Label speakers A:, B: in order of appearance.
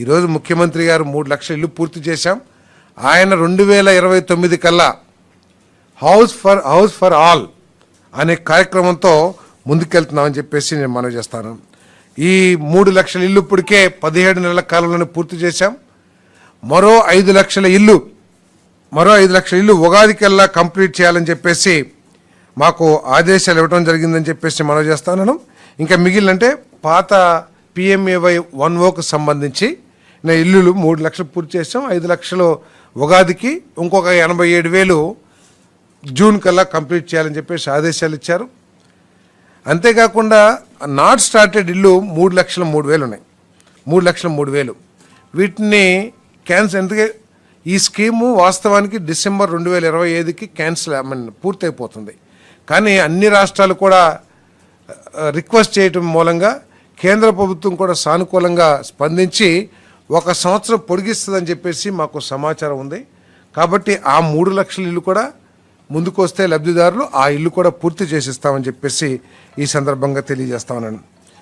A: ఈరోజు ముఖ్యమంత్రి గారు మూడు లక్షల ఇల్లు పూర్తి చేశాం. ఆయన రెండు వేల ఇరవై తొమ్మిది కల్లా house for house for all అనే కార్యక్రమంతో ముందుకెళ్తున్నామని చెప్పేసి నేను మనవి చేస్తాను. ఈ మూడు లక్షల ఇల్లు ఇప్పటికే పదిహేడు నెలల కాలంలోనే పూర్తి చేశాం. మరో ఐదు లక్షల ఇల్లు మరో ఐదు లక్షల ఇల్లు ఉగాదికల్లా కంప్లీట్ చేయాలని చెప్పేసి మాకు ఆదేశాలు ఇవ్వడం జరిగిందని చెప్పేసి మనవి చేస్తాను. ఇంకా మిగిలినంటే పాత పిఎంఏవై వన్ ఓకు సంబంధించి నా ఇల్లులు మూడు లక్షలు పూర్తి చేసాం ఐదు లక్షలు ఉగాదికి ఇంకొక ఎనభై ఏడు వేలు జూన్ కల్లా కంప్లీట్ చేయాలని చెప్పేసి ఆదేశాలు ఇచ్చారు. అంతేకాకుండా నాట్ స్టార్టెడ్ ఇల్లు మూడు లక్షల మూడు వేలు ఉన్నాయి. మూడు లక్షల మూడు వేలు. వీటిని క్యాన్సిల్ ఎందుకే ఈ స్కీము వాస్తవానికి డిసెంబర్ రెండు వేల ఇరవై ఐదుకి క్యాన్సిల్ ఐ పూర్తయిపోతుంది. కానీ అన్ని రాష్ట్రాలు కూడా రిక్వెస్ట్ చేయటం మూలంగా కేంద్ర ప్రభుత్వం కూడా సానుకూలంగా స్పందించి ఒక సంవత్సరం పొడిగిస్తుందని చెప్పేసి మాకు సమాచారం ఉంది. కాబట్టి ఆ మూడు లక్షల ఇల్లు కూడా ముందుకు వస్తే లబ్ధిదారులు ఆ ఇల్లు కూడా పూర్తి చేసిస్తామని చెప్పేసి ఈ సందర్భంగా తెలియజేస్తామన్నాను